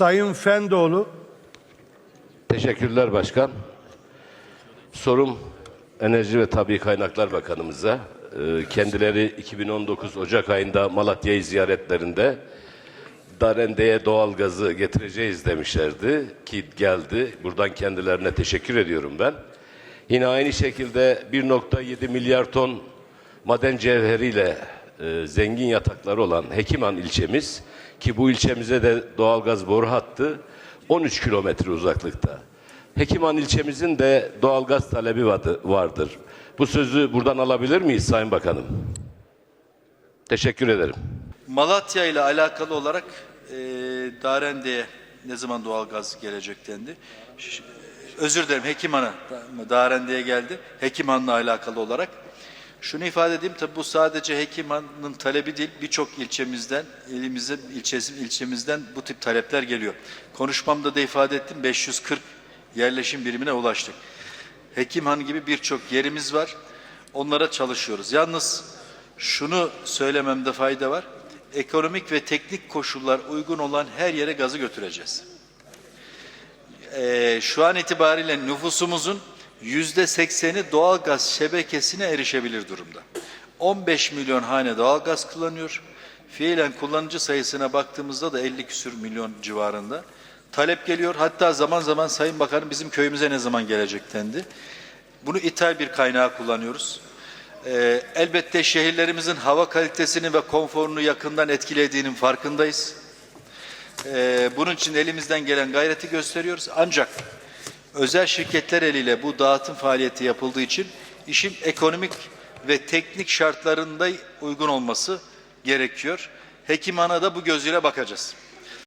Sayın Fendoğlu. Teşekkürler başkan. Sorum Enerji ve Tabi Kaynaklar Bakanımıza. Ee, Kendileri 2019 Ocak ayında Malatya'yı ziyaretlerinde Darende'ye doğalgazı getireceğiz demişlerdi ki geldi. Buradan kendilerine teşekkür ediyorum ben. Yine aynı şekilde 1.7 milyar ton maden cevheriyle e, zengin yatakları olan Hekiman ilçemiz ki bu ilçemize de doğalgaz boru hattı 13 kilometre uzaklıkta. Hekiman ilçemizin de doğalgaz talebi vardı- vardır. Bu sözü buradan alabilir miyiz Sayın Bakanım? Teşekkür ederim. Malatya ile alakalı olarak e, Darende'ye ne zaman doğalgaz gelecek dendi. Özür dilerim Hekiman'a Darende'ye geldi. Hekiman'la alakalı olarak. Şunu ifade edeyim tabi bu sadece Hekiman'ın talebi değil birçok ilçemizden, ilimize, ilçesi, ilçemizden bu tip talepler geliyor. Konuşmamda da ifade ettim 540 yerleşim birimine ulaştık. Hekimhan gibi birçok yerimiz var. Onlara çalışıyoruz. Yalnız şunu söylememde fayda var. Ekonomik ve teknik koşullar uygun olan her yere gazı götüreceğiz. Ee, şu an itibariyle nüfusumuzun yüzde sekseni doğal gaz şebekesine erişebilir durumda. 15 milyon hane doğal gaz kullanıyor. Fiilen kullanıcı sayısına baktığımızda da 50 küsür milyon civarında. Talep geliyor. Hatta zaman zaman Sayın Bakanım bizim köyümüze ne zaman gelecek dendi. Bunu ithal bir kaynağı kullanıyoruz. Ee, elbette şehirlerimizin hava kalitesini ve konforunu yakından etkilediğinin farkındayız. Ee, bunun için elimizden gelen gayreti gösteriyoruz. Ancak özel şirketler eliyle bu dağıtım faaliyeti yapıldığı için işin ekonomik ve teknik şartlarında uygun olması gerekiyor. Hekimhana da bu gözüyle bakacağız.